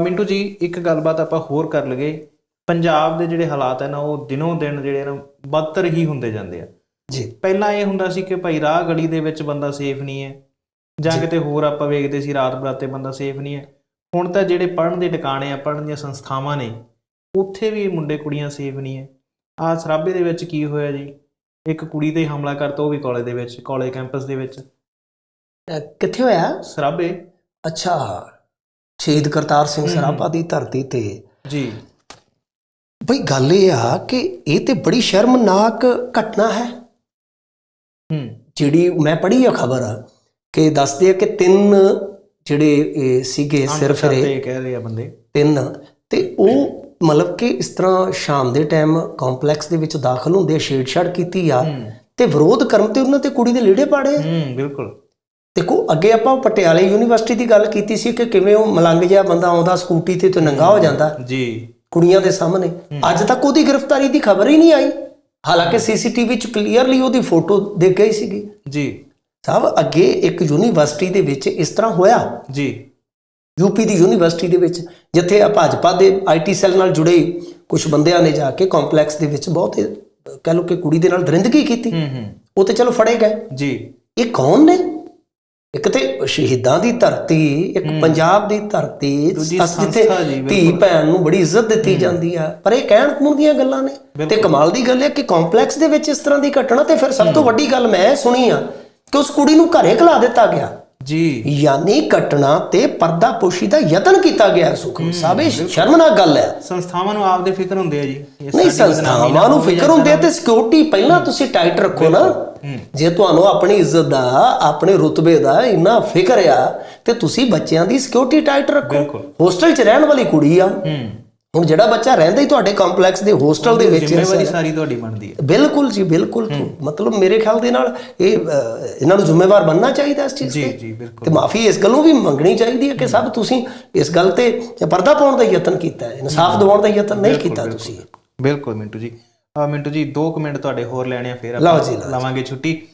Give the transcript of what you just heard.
ਮਿੰਟੂ ਜੀ ਇੱਕ ਗੱਲਬਾਤ ਆਪਾਂ ਹੋਰ ਕਰ ਲਈਏ। ਪੰਜਾਬ ਦੇ ਜਿਹੜੇ ਹਾਲਾਤ ਹੈ ਨਾ ਉਹ ਦਿਨੋਂ ਦਿਨ ਜਿਹੜੇ ਨਾ ਬਦਤਰ ਹੀ ਹੁੰਦੇ ਜਾਂਦੇ ਆ। ਜੀ। ਪਹਿਲਾਂ ਇਹ ਹੁੰਦਾ ਸੀ ਕਿ ਭਾਈ ਰਾਹ ਗਲੀ ਦੇ ਵਿੱਚ ਬੰਦਾ ਸੇਫ ਨਹੀਂ ਹੈ ਜਾਂ। ਕਿਤੇ ਹੋਰ ਆਪਾਂ ਵੇਖਦੇ ਸੀ ਰਾਤ ਬਰਾਤੇ ਬੰਦਾ ਸੇਫ ਨਹੀਂ ਹੈ। ਹੁਣ ਤਾਂ ਜਿਹੜੇ ਪੜ੍ਹਨ ਦੇ ਟਿਕਾਣੇ ਆ ਪੜ੍ਹਨ ਦੀਆਂ ਸੰਸਥਾਵਾਂ ਨੇ ਉੱਥੇ ਵੀ ਮੁੰਡੇ ਕੁੜੀਆਂ ਸੇਫ ਨਹੀਂ ਹੈ। ਆ ਸਰਾਬੇ ਦੇ ਵਿੱਚ ਕੀ ਹੋਇਆ ਜੀ? ਇੱਕ ਕੁੜੀ ਤੇ ਹਮਲਾ ਕਰਤਾ ਉਹ ਵੀ ਕਾਲਜ ਦੇ ਵਿੱਚ ਕਾਲਜ ਕੈਂਪਸ ਦੇ ਵਿੱਚ। ਕਿੱਥੇ ਹੋਇਆ? ਸਰਾਬੇ। ਅੱਛਾ। ਸ਼ਹੀਦ ਕਰਤਾਰ ਸਿੰਘ। ਸਰਾਭਾ ਦੀ ਧਰਤੀ ਤੇ। ਜੀ। ਬਈ ਗੱਲ ਇਹ ਆ ਕਿ ਇਹ ਤੇ ਬੜੀ ਸ਼ਰਮਨਾਕ ਘਟਨਾ ਹੈ। ਹੂੰ। ਜਿਹੜੀ ਮੈਂ ਪੜ੍ਹੀ ਆ ਖਬਰ ਕਿ ਦੱਸਦੇ ਆ ਕਿ ਤਿੰਨ ਜਿਹੜੇ ਸੀਗੇ ਸਿਰ ਫਿਰੇ ਕਹਿ ਰਹੇ ਆ ਬੰਦੇ। ਤਿੰਨ। ਤੇ ਉਹ ਮਤਲਬ ਕਿ ਇਸ ਤਰ੍ਹਾਂ ਸ਼ਾਮ ਦੇ ਟਾਈਮ ਕੰਪਲੈਕਸ ਦੇ ਵਿੱਚ ਦਾਖਲ ਹੁੰਦੇ ਆ ਛੇੜਛਾੜ ਕੀਤੀ ਆ ਤੇ ਵਿਰੋਧ ਕਰਨ ਤੇ ਉਹਨਾਂ ਤੇ ਕੁੜੀ ਦੇ ਲੀੜੇ ਪਾੜੇ ਹੂੰ ਬਿਲਕੁਲ। ਦੇਖੋ ਅੱਗੇ ਆਪਾਂ ਪਟਿਆਲੇ ਯੂਨੀਵਰਸਿਟੀ ਦੀ ਗੱਲ ਕੀਤੀ ਸੀ ਕਿ ਕਿਵੇਂ ਉਹ ਮਲੰਗ ਜਿਹਾ ਬੰਦਾ ਆਉਂਦਾ ਸਕੂਟੀ ਤੇ ਤੇ ਨੰਗਾ ਹੋ ਜਾਂਦਾ। ਜੀ। ਕੁੜੀਆਂ ਦੇ ਸਾਹਮਣੇ। ਅੱਜ ਤੱਕ ਉਹਦੀ ਗ੍ਰਿਫਤਾਰੀ ਦੀ ਖਬਰ ਹੀ ਨਹੀਂ ਆਈ। ਹਾਲਾਂਕਿ ਸੀਸੀਟੀਵੀ ਚ ਕਲੀਅਰਲੀ ਉਹਦੀ ਫੋਟੋ ਦਿਖ ਗਈ ਸੀਗੀ। ਜੀ। ਸਾਹਿਬ ਅੱਗੇ ਇੱਕ ਯੂਨੀਵਰਸਿਟੀ ਦੇ ਵਿੱਚ ਇਸ ਤਰ੍ਹਾਂ ਹੋਇਆ। ਜੀ। ਯੂਪੀ ਦੀ ਯੂਨੀਵਰਸਿਟੀ ਦੇ ਵਿੱਚ ਜਿੱਥੇ ਆ ਭਾਜਪਾ ਦੇ ਆਈਟੀ ਸੈੱਲ ਨਾਲ ਜੁੜੇ ਕੁਝ ਬੰਦਿਆਂ ਨੇ ਜਾ ਕੇ ਕੰਪਲੈਕਸ ਦੇ ਵਿੱਚ ਬਹੁਤ ਕਹਿ ਲਓ ਕਿ ਕੁੜੀ ਦੇ ਨਾਲ ਦਰਿੰਦਗੀ ਕੀਤੀ। ਹੂੰ ਹੂੰ। ਉਹ ਤੇ ਚਲੋ ਫੜੇ ਗਏ। ਜੀ। ਇਹ ਕੌਣ ਨੇ? ਸ਼ਹੀਦਾਂ ਦੀ ਧਰਤੀ ਇੱਕ ਪੰਜਾਬ ਦੀ ਧਰਤੀ ਜਿੱਥੇ ਧੀ। ਭੈਣ ਨੂੰ ਬੜੀ ਇੱਜ਼ਤ ਦਿੱਤੀ ਜਾਂਦੀ ਆ। ਪਰ ਇਹ ਕਹਿਣ ਕੂਣ ਦੀਆਂ ਗੱਲਾਂ ਨੇ। ਤੇ। ਕਮਾਲ ਦੀ ਗੱਲ ਹੈ ਕਿ ਕੰਪਲੈਕਸ ਦੇ ਵਿੱਚ ਇਸ ਤਰ੍ਹਾਂ ਦੀ ਘਟਨਾ ਤੇ ਫਿਰ ਸਭ ਤੋਂ ਵੱਡੀ ਗੱਲ ਮੈਂ ਸੁਣੀ ਆ ਕਿ ਉਸ ਕੁੜੀ ਨੂੰ ਘਰੇ ਖਲਾ ਦਿੱਤਾ ਗਿਆ। ਜੀ। ਯਾਨੀ ਘਟਨਾ ਤੇ ਪਰਦਾਪੋਸ਼ੀ ਦਾ ਯਤਨ ਕੀਤਾ ਗਿਆ ਸੁਖਮ ਸਾਹਿਬ ਇਹ ਸ਼ਰਮਨਾਕ ਗੱਲ ਹੈ। ਸੰਸਥਾਵਾਂ ਨੂੰ ਆਪਦੇ ਫਿਕਰ ਹੁੰਦੇ ਆ ਜੀ। ਨਹੀਂ ਸੰਸਥਾਵਾਂ ਨੂੰ ਫਿਕਰ ਹੁੰਦੀ ਤੇ ਸਿਕਿਉਰਿਟੀ ਪਹਿਲਾਂ ਤੁਸੀਂ ਟਾਈਟ ਰੱਖੋ ਨਾ। ਜੇ ਤੁਹਾਨੂੰ ਆਪਣੀ ਇੱਜ਼ਤ ਦਾ ਆਪਣੇ ਰੁਤਬੇ ਦਾ ਇੰਨਾ ਫਿਕਰ ਆ ਤੇ ਤੁਸੀਂ ਬੱਚਿਆਂ ਦੀ ਸਿਕਿਉਰਿਟੀ ਟਾਈਟ ਰੱਖੋ। ਹੋਸਟਲ 'ਚ ਰਹਿਣ ਵਾਲੀ ਕੁੜੀ ਆ। ਹੁਣ ਜਿਹੜਾ ਬੱਚਾ ਰਹਿੰਦਾ ਹੀ ਤੁਹਾਡੇ ਕੰਪਲੈਕਸ ਦੇ ਹੋਸਟਲ ਦੇ ਵਿੱਚ ਜ਼ਿੰਮੇਵਾਰੀ ਸਾਰੀ। ਤੁਹਾਡੀ ਬਣਦੀ ਹੈ। ਬਿਲਕੁਲ ਜੀ ਬਿਲਕੁਲ ਮਤਲਬ ਮੇਰੇ ਖਿਆਲ ਦੇ ਨਾਲ ਇਹ ਇਹਨਾਂ ਨੂੰ ਜ਼ਿੰਮੇਵਾਰ ਬਣਨਾ ਚਾਹੀਦਾ ਇਸ ਚੀਜ਼ ਜੀ ਤੇ। ਜੀ ਬਿਲਕੁਲ। ਤੇ ਮਾਫੀ ਇਸ ਗੱਲੋਂ ਵੀ ਮੰਗਣੀ ਚਾਹੀਦੀ ਹੈ ਕਿ ਸਭ ਤੁਸੀਂ ਇਸ ਗੱਲ ਤੇ ਪਰਦਾ ਪਾਉਣ ਦਾ ਯਤਨ ਕੀਤਾ ਹੈ ਇਨਸਾਫ ਦਿਵਾਉਣ ਦਾ ਯਤਨ ਨਹੀਂ ਕੀਤਾ ਤੁਸੀਂ। ਬਿਲਕੁਲ ਮਿੰਟੂ ਜੀ। ਮਿੰਟੂ ਜੀ 2 ਮਿੰਟ ਤੁਹਾਡੇ ਹੋਰ ਲੈਣੇ ਆ ਫਿਰ ਜੀ, ਜੀ। ਲਵਾਂਗੇ ਛੁੱਟੀ।